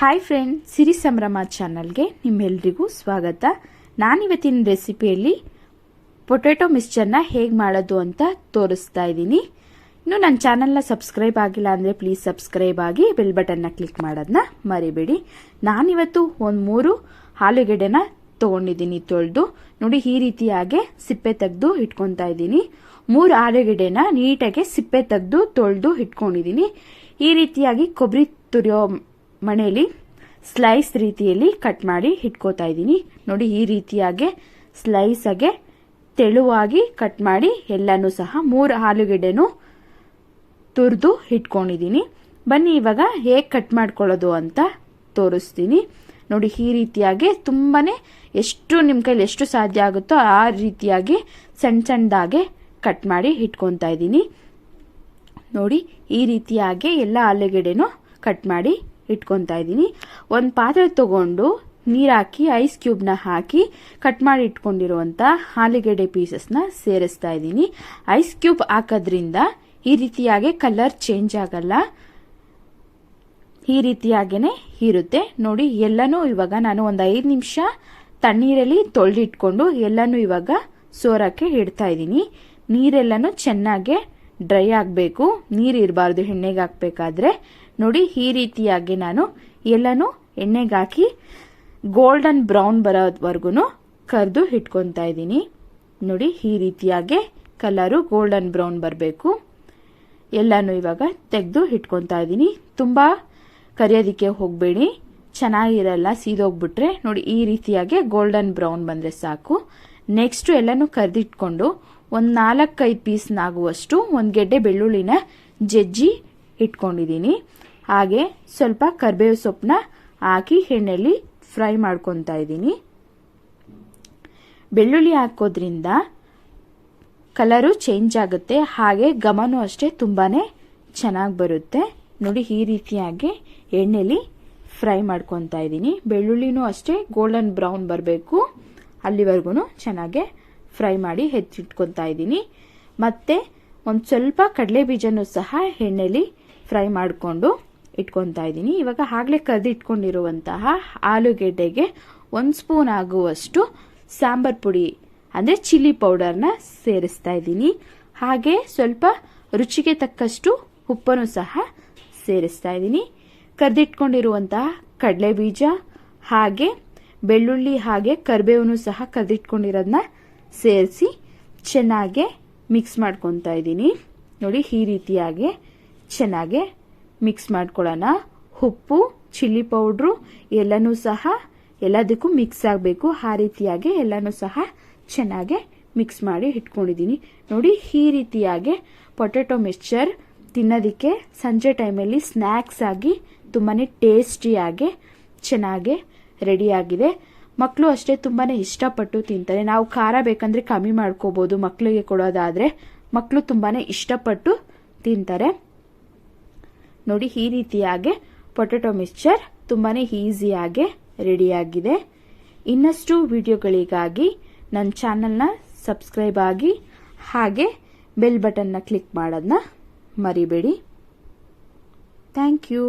Hi friend ಸಿರಿ ಸಂಭ್ರಮ ಚಾನಲ್ಗೆ ನಿಮ್ಮೆಲ್ರಿಗೂ ಸ್ವಾಗತ. ನಾನಿವತ್ತಿನ ರೆಸಿಪಿಯಲ್ಲಿ ಪೊಟ್ಯಾಟೊ ಮಿಕ್ಸ್ಚರ್ನ ಹೇಗೆ ಮಾಡೋದು ಅಂತ ತೋರಿಸ್ತಾ ಇದ್ದೀನಿ. ಇನ್ನು ನನ್ನ ಚಾನಲ್ನ ಸಬ್ಸ್ಕ್ರೈಬ್ ಆಗಿಲ್ಲ ಅಂದರೆ ಪ್ಲೀಸ್ ಸಬ್ಸ್ಕ್ರೈಬ್ ಆಗಿ ಬೆಲ್ ಬಟನ್ನ ಕ್ಲಿಕ್ ಮಾಡೋದನ್ನ ಮರಿಬೇಡಿ. ನಾನಿವತ್ತು ಒಂದು ಮೂರು ಆಲೂಗೆಡ್ಡೆನ ತೊಗೊಂಡಿದ್ದೀನಿ ತೊಳೆದು. ನೋಡಿ, ಈ ರೀತಿಯಾಗಿ ಸಿಪ್ಪೆ ತೆಗೆದು ಇಟ್ಕೊತಾ ಇದ್ದೀನಿ. ಮೂರು ಆಲೂಗೆಡ್ಡೆನ ನೀಟಾಗಿ ಸಿಪ್ಪೆ ತೆಗೆದು ತೊಳೆದು ಇಟ್ಕೊಂಡಿದ್ದೀನಿ. ಈ ರೀತಿಯಾಗಿ ಕೊಬ್ಬರಿ ತುರಿಯೋ ಮಣೆಯಲ್ಲಿ ಸ್ಲೈಸ್ ರೀತಿಯಲ್ಲಿ ಕಟ್ ಮಾಡಿ ಇಟ್ಕೋತಾ ಇದ್ದೀನಿ. ನೋಡಿ, ಈ ರೀತಿಯಾಗಿ ಸ್ಲೈಸ್ ಆಗಿ ತೆಳುವಾಗಿ ಕಟ್ ಮಾಡಿ ಎಲ್ಲನೂ ಸಹ ಮೂರು ಆಲೂಗೆಡ್ಡೆನೂ ತುರಿದು ಇಟ್ಕೊಂಡಿದ್ದೀನಿ. ಬನ್ನಿ, ಇವಾಗ ಹೇಗೆ ಕಟ್ ಮಾಡ್ಕೊಳ್ಳೋದು ಅಂತ ತೋರಿಸ್ತೀನಿ. ನೋಡಿ, ಈ ರೀತಿಯಾಗಿ ತುಂಬಾ ಎಷ್ಟು ನಿಮ್ಮ ಕೈಲಿ ಎಷ್ಟು ಸಾಧ್ಯ ಆಗುತ್ತೋ ಆ ರೀತಿಯಾಗಿ ಸಣ್ಣ ಸಣ್ಣದಾಗೆ ಕಟ್ ಮಾಡಿ ಇಟ್ಕೊತಾ ಇದ್ದೀನಿ. ನೋಡಿ, ಈ ರೀತಿಯಾಗಿ ಎಲ್ಲ ಆಲೂಗೆಡ್ಡೆನೂ ಕಟ್ ಮಾಡಿ ಇಟ್ಕೊತಾ ಇದ್ದೀನಿ. ಒಂದು ಪಾತ್ರೆ ತಗೊಂಡು ನೀರು ಹಾಕಿ ಐಸ್ ಕ್ಯೂಬ್ನ ಹಾಕಿ ಕಟ್ ಮಾಡಿ ಇಟ್ಕೊಂಡಿರುವಂಥ ಆಲೂಗೆಡ್ಡೆ ಪೀಸಸ್ನ ಸೇರಿಸ್ತಾ ಇದ್ದೀನಿ. ಐಸ್ ಕ್ಯೂಬ್ ಹಾಕೋದ್ರಿಂದ ಈ ರೀತಿಯಾಗಿ ಕಲರ್ ಚೇಂಜ್ ಆಗಲ್ಲ. ಈ ರೀತಿಯಾಗೇ ಇರುತ್ತೆ. ನೋಡಿ, ಎಲ್ಲನೂ ಇವಾಗ ನಾನು ಒಂದು ಐದು ನಿಮಿಷ ತಣ್ಣೀರಲ್ಲಿ ತೊಳೆದಿಟ್ಕೊಂಡು ಎಲ್ಲನೂ ಇವಾಗ ಸೋರಕ್ಕೆ ಇಡ್ತಾ ಇದ್ದೀನಿ. ನೀರೆಲ್ಲನೂ ಚೆನ್ನಾಗೆ ಡ್ರೈ ಆಗಬೇಕು, ನೀರು ಇರಬಾರ್ದು, ಎಣ್ಣೆಗೆ ಹಾಕಬೇಕಾದ್ರೆ. ನೋಡಿ, ಈ ರೀತಿಯಾಗಿ ನಾನು ಎಲ್ಲನೂ ಎಣ್ಣೆಗೆ ಹಾಕಿ ಗೋಲ್ಡನ್ ಬ್ರೌನ್ ಬರೋವರೆಗೂ ಕರೆದು ಇಟ್ಕೊತಾ ಇದ್ದೀನಿ. ನೋಡಿ, ಈ ರೀತಿಯಾಗಿ ಕಲರು ಗೋಲ್ಡನ್ ಬ್ರೌನ್ ಬರಬೇಕು. ಎಲ್ಲನೂ ಇವಾಗ ತೆಗೆದು ಇಟ್ಕೊತಾ ಇದ್ದೀನಿ. ತುಂಬ ಕರಿಯೋದಕ್ಕೆ ಹೋಗಬೇಡಿ. ಚೆನ್ನಾಗಿರಲ್ಲ, ಸೀದೋಗ್ಬಿಟ್ರೆ. ನೋಡಿ, ಈ ರೀತಿಯಾಗಿ ಗೋಲ್ಡನ್ ಬ್ರೌನ್ ಬಂದರೆ ಸಾಕು. ನೆಕ್ಸ್ಟು ಎಲ್ಲನೂ ಕರೆದಿಟ್ಕೊಂಡು ಒಂದು ನಾಲ್ಕೈದು ಪೀಸ್ನಾಗುವಷ್ಟು ಒಂದು ಗೆಡ್ಡೆ ಬೆಳ್ಳುಳ್ಳಿನ ಜಜ್ಜಿ ಇಟ್ಕೊಂಡಿದ್ದೀನಿ ಹಾಗೆ ಸ್ವಲ್ಪ ಕರ್ಬೇವು ಸೊಪ್ಪನ್ನ ಹಾಕಿ ಎಣ್ಣೆಯಲ್ಲಿ ಫ್ರೈ ಮಾಡ್ಕೊತಾ ಇದ್ದೀನಿ ಬೆಳ್ಳುಳ್ಳಿ ಹಾಕೋದ್ರಿಂದ ಕಲರು ಚೇಂಜ್ ಆಗುತ್ತೆ. ಹಾಗೆ ಘಮನೂ ಅಷ್ಟೇ ತುಂಬಾ ಚೆನ್ನಾಗಿ ಬರುತ್ತೆ. ನೋಡಿ, ಈ ರೀತಿಯಾಗಿ ಎಣ್ಣೆಲಿ ಫ್ರೈ ಮಾಡ್ಕೊತಾ ಇದ್ದೀನಿ ಬೆಳ್ಳುಳ್ಳಿನೂ ಅಷ್ಟೇ, ಗೋಲ್ಡನ್ ಬ್ರೌನ್ ಬರಬೇಕು. ಅಲ್ಲಿವರೆಗೂ ಚೆನ್ನಾಗೆ ಫ್ರೈ ಮಾಡಿ ಹೆಚ್ಚಿಟ್ಕೊತಾ ಇದ್ದೀನಿ. ಮತ್ತು ಒಂದು ಸ್ವಲ್ಪ ಕಡಲೆ ಬೀಜನೂ ಸಹ ಎಣ್ಣೆಲಿ ಫ್ರೈ ಮಾಡಿಕೊಂಡು ಇಟ್ಕೊತಾ ಇದ್ದೀನಿ. ಇವಾಗ ಆಗಲೇ ಕರೆದಿಟ್ಕೊಂಡಿರುವಂತಹ ಆಲೂಗೆಡ್ಡೆಗೆ ಒಂದು ಸ್ಪೂನ್ ಆಗುವಷ್ಟು ಸಾಂಬಾರ್ ಪುಡಿ, ಅಂದರೆ ಚಿಲ್ಲಿ ಪೌಡರ್ನ ಸೇರಿಸ್ತಾ ಇದ್ದೀನಿ. ಹಾಗೆ ಸ್ವಲ್ಪ ರುಚಿಗೆ ತಕ್ಕಷ್ಟು ಉಪ್ಪನ್ನು ಸಹ ಸೇರಿಸ್ತಾ ಇದ್ದೀನಿ. ಕರೆದಿಟ್ಕೊಂಡಿರುವಂತಹ ಕಡಲೆ ಬೀಜ ಹಾಗೆ ಬೆಳ್ಳುಳ್ಳಿ ಹಾಗೆ ಕರಿಬೇವನ್ನು ಸಹ ಕರೆದಿಟ್ಕೊಂಡಿರೋದನ್ನ ಸೇರಿಸಿ ಚೆನ್ನಾಗೆ ಮಿಕ್ಸ್ ಮಾಡ್ಕೊತಾ ಇದ್ದೀನಿ. ನೋಡಿ, ಈ ರೀತಿಯಾಗಿ ಚೆನ್ನಾಗೆ ಮಿಕ್ಸ್ ಮಾಡ್ಕೊಳ್ಳೋಣ. ಉಪ್ಪು ಚಿಲ್ಲಿ ಪೌಡ್ರು ಎಲ್ಲನೂ ಸಹ ಎಲ್ಲದಕ್ಕೂ ಮಿಕ್ಸ್ ಆಗಬೇಕು. ಆ ರೀತಿಯಾಗಿ ಎಲ್ಲನೂ ಸಹ ಚೆನ್ನಾಗಿ ಮಿಕ್ಸ್ ಮಾಡಿ ಇಟ್ಕೊಂಡಿದ್ದೀನಿ. ನೋಡಿ, ಈ ರೀತಿಯಾಗಿ ಪೊಟ್ಯಾಟೊ ಮಿಕ್ಸ್ಚರ್ ತಿನ್ನೋದಕ್ಕೆ ಸಂಜೆ ಟೈಮಲ್ಲಿ ಸ್ನ್ಯಾಕ್ಸ್ ಆಗಿ ತುಂಬಾ ಟೇಸ್ಟಿಯಾಗಿ ಚೆನ್ನಾಗಿ ರೆಡಿಯಾಗಿದೆ ಮಕ್ಕಳು ಅಷ್ಟೇ ತುಂಬಾ ಇಷ್ಟಪಟ್ಟು ತಿಂತಾರೆ. ನಾವು ಖಾರ ಬೇಕಂದ್ರೆ ಕಮ್ಮಿ ಮಾಡ್ಕೋಬೋದು ಮಕ್ಕಳಿಗೆ ಕೊಡೋದಾದರೆ. ಮಕ್ಕಳು ತುಂಬಾ ಇಷ್ಟಪಟ್ಟು ತಿಂತಾರೆ. ನೋಡಿ, ಈ ರೀತಿಯಾಗಿ ಪೊಟೆಟೊ ಮಿಕ್ಸ್ಚರ್ ತುಂಬಾ ಈಸಿಯಾಗಿ ರೆಡಿಯಾಗಿದೆ. ಇನ್ನಷ್ಟು ವಿಡಿಯೋಗಳಿಗಾಗಿ ನನ್ನ ಚಾನಲ್ನ ಸಬ್ಸ್ಕ್ರೈಬ್ ಆಗಿ ಹಾಗೆ ಬೆಲ್ ಬಟನ್ನ ಕ್ಲಿಕ್ ಮಾಡೋದನ್ನ ಮರಿಬೇಡಿ. Thank you.